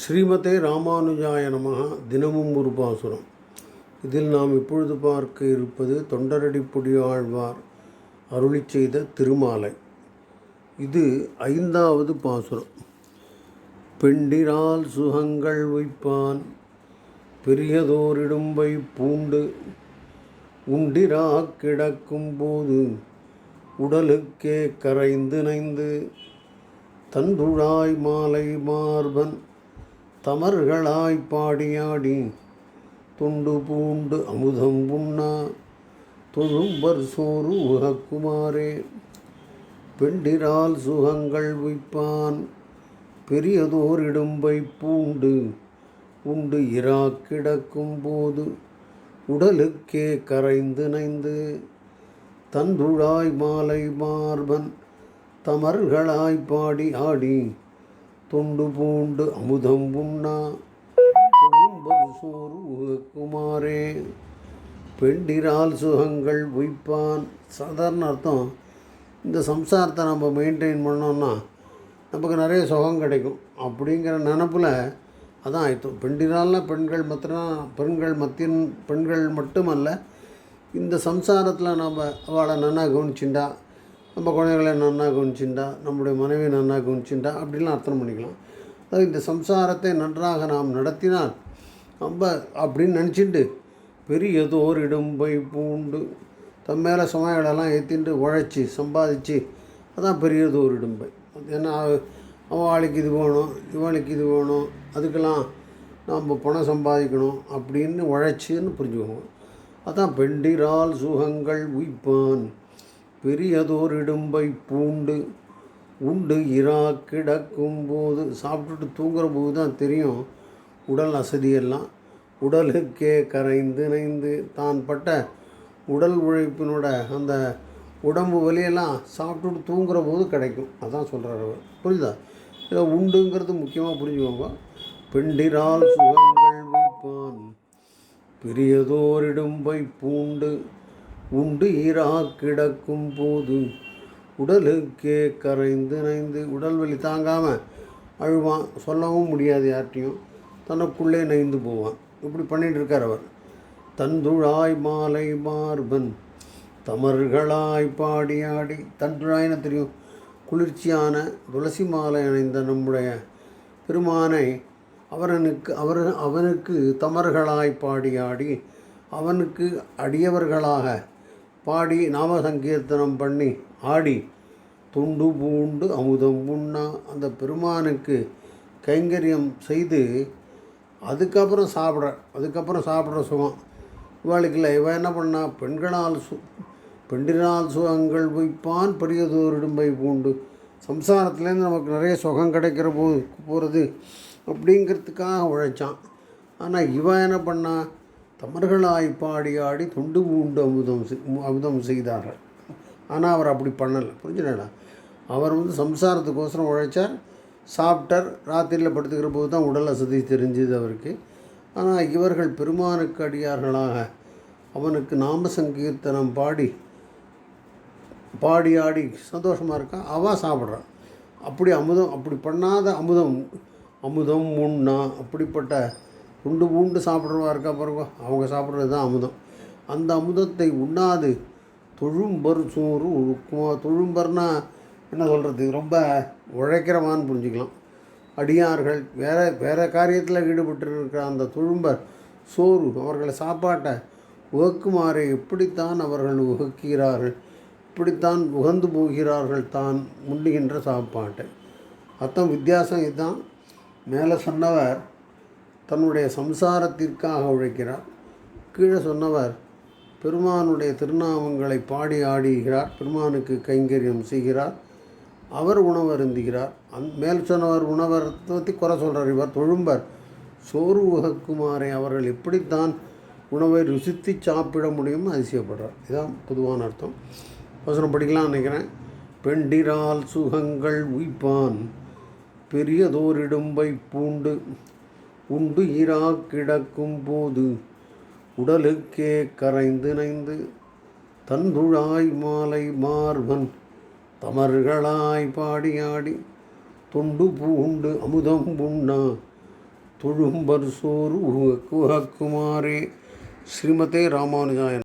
ஸ்ரீமதே ராமானுஜாய நமக தினமும் ஒரு பாசுரம். இதில் நாம் இப்பொழுது பார்க்க இருப்பது தொண்டரடிப்புடி ஆழ்வார் அருளி செய்த திருமாலை. இது ஐந்தாவது பாசுரம். பெண்டிரால் சுகங்கள் வைப்பான் பெரியதோரிடும்பை பூண்டு உண்டிரா கிடக்கும் போது உடலுக்கே கரைந்து நைந்து தந்துழாய் மாலை மார்பன் தமர்களாய் பாடியாடி துண்டு பூண்டு அமுதம் உண்ணா தொழும்பர் சோறு உகக்குமாரே பெண்டிரால் சுகங்கள் வைப்பான் பெரியதோர் இடும்பை பூண்டு உண்டு இரா கிடக்கும் போது உடலுக்கே கரைந்து நைந்து தன்றுழாய் மாலை மார்பன் தமர்களாய் பாடி ஆடி தொண்டு பூண்டு அமுதம் உண்ணா தொழும்பது சோறு குமாரே பெண்டிரால் சுகங்கள் உய்ப்பான். சாதாரண அர்த்தம். இந்த சம்சாரத்தை நம்ம மெயின்டைன் பண்ணோம்னா நமக்கு நிறைய சுகம் கிடைக்கும். அப்படிங்கிற நினப்பில் அதான் ஆயிடுத்தோம் பெண்டிரால்னா பெண்கள் மாத்திரம் பெண்கள் மத்தியின் பெண்கள் மட்டுமல்ல இந்த சம்சாரத்தில் நம்ம அவளை நன்னா கவனிச்சுண்டா நம்ம குழந்தைகளை நன்னா கவனிச்சுண்டா நம்முடைய மனைவி நன்னா கவனிச்சுண்டா அப்படிலாம் அர்த்தம் பண்ணிக்கலாம். அதாவது இந்த சம்சாரத்தை நன்றாக நாம் நடத்தினால் நம்ம அப்படின்னு நினச்சிட்டு பெரிய பெரியதோர் இடம்பை பூண்டு தம் மேலே சுமைகளெல்லாம் ஏற்றிட்டு உழைச்சி சம்பாதிச்சு அதான் பெரியதோர் இடும்பை ஏன்னா அவளுக்கு இது வேணும் இவளுக்கு இது வேணும் அதுக்கெல்லாம் நம்ம பணம் சம்பாதிக்கணும் அப்படின்னு உழைச்சின்னு புரிஞ்சுக்கணும். அதான் பெண்டிரால் சுகங்கள் உயிப்பான். பெரியதோர் இடும்பை பூண்டு உண்டு இரா கிடக்கும் போது சாப்பிட்டுட்டு தூங்குற போது தான் தெரியும். உடல் அசதியெல்லாம். உடலுக்கே கரைந்து நைந்து தான் பட்ட உடல் உழைப்பினோட அந்த உடம்பு வலியெல்லாம் சாப்பிட்டுட்டு தூங்குற போது கிடைக்கும். அதான் சொல்கிறார் அவர். புரியுதா? இதை உண்டுங்கிறது முக்கியமாக புரிஞ்சுக்கோங்க. பெண்டிரால் சுகங்கள் வைப்பான். பெரியதோரிடும்பை பூண்டு உண்டு ஈரா கிடக்கும் போது. உடலுக்கே கரைந்து நைந்து உடல் வலி தாங்காமல் அழுவான் சொல்லவும் முடியாது யார்ட்டையும் தனக்குள்ளே நைந்து போவான். இப்படி பண்ணிகிட்டு இருக்கார் அவர். தந்துழாய் மாலை மார்பன் தமர்களாய் பாடியாடி தந்துழாய்னு தெரியும்? குளிர்ச்சியான துளசி மாலை அணிந்த நம்முடைய பெருமானை அவரனுக்கு அவர் அவனுக்கு தமர்களாய் பாடியாடி அவனுக்கு அடியவர்களாக பாடி நாம சங்கீர்த்தனம் பண்ணி ஆடி துண்டு பூண்டு அமுதம் உண்ணா. அந்த பெருமானுக்கு கைங்கரியம் செய்து அதுக்கப்புறம் சாப்பிட்ற அதுக்கப்புறம் சாப்பிட்ற சுகம். இவளுக்கு இல்லை இவன் என்ன பண்ணா? பெண்களால் சு பெண்டினால் சுகங்கள் வைப்பான் பெரியதோரிடும்பை பூண்டு. சம்சாரத்துலேருந்து நமக்கு நிறைய சுகம் கிடைக்கிற போது போகிறது அப்படிங்கிறதுக்காக உழைச்சான். ஆனால் இவன் என்ன பண்ணா? தமர்களாய் பாடி ஆடி தொண்டு பூண்டு அமுதம் அமுதம் செய்தார்கள். ஆனால் அவர் அப்படி பண்ணலை. புரிஞ்சுடா அவர் வந்து சம்சாரத்துக்கோசரம் உழைச்சார். சாப்பிட்டார். ராத்திரியில் படுத்துக்கிற போது தான் உடல் அசதி தெரிஞ்சது அவருக்கு. ஆனால் இவர்கள் பெருமானுக்கு அடியார்களாக. அவனுக்கு நாம சங்கீர்த்தனம் பாடி பாடி ஆடி சந்தோஷமாக இருக்கான் அவள் சாப்பிட்றான் அப்படி அமுதம் அப்படி பண்ணாத அமுதம் அமுதம் முன்னா அப்படிப்பட்ட உண்டு பூண்டு சாப்பிட்றவா இருக்கா பாருங்க. அவங்க சாப்பிட்றது தான் அமுதம். அந்த அமுதத்தை உண்ணாது. தொழும்பர் சோறு உழுக்குமா. தொழும்பர்னா என்ன சொல்கிறது ரொம்ப உழைக்கிறவான்னு புரிஞ்சுக்கலாம். அடியார்கள் வேறு வேறு காரியத்தில் ஈடுபட்டு இருக்கிற அந்த தொழும்பர் சோறு அவர்களை சாப்பாட்டை உகக்குமாறு எப்படித்தான் அவர்கள் உகக்கிறார்கள்? இப்படித்தான் உகந்து போகிறார்கள் தான் முன்னுகின்ற சாப்பாட்டை. அர்த்தம் வித்தியாசம் இதுதான். மேலே சொன்னவர் தன்னுடைய சம்சாரத்திற்காக உழைக்கிறார். கீழே சொன்னவர் பெருமானுடைய திருநாமங்களை பாடி ஆடுகிறார் பெருமானுக்கு கைங்கரியம் செய்கிறார் அவர் உணவு அருந்துகிறார் அந் மேல் சொன்னவர் உணவர் பற்றி குறை சொல்கிறார் இவர் தொழும்பர். சோறு உகக்குமாரை அவர்கள் எப்படித்தான் உணவை ருசித்து சாப்பிட முடியும்னு அதிசயப்படுறார் இதுதான் பொதுவான அர்த்தம். வசனம் படிக்கலாம் நினைக்கிறேன். பெண்டிரால் சுகங்கள் உய்ப்பான் பெரியதோரிடும்பை பூண்டு உண்டு ஈரா கிடக்கும் போது உடலுக்கே கரைந்து நைந்து தந்துழாய் மாலை மார்பன் தமர்களாய் பாடியாடி தொண்டு பூண்டு அமுதம் புண்ணா தொழும்பர் சோறு குமாரே ஸ்ரீமதே ராமானுஜாயன்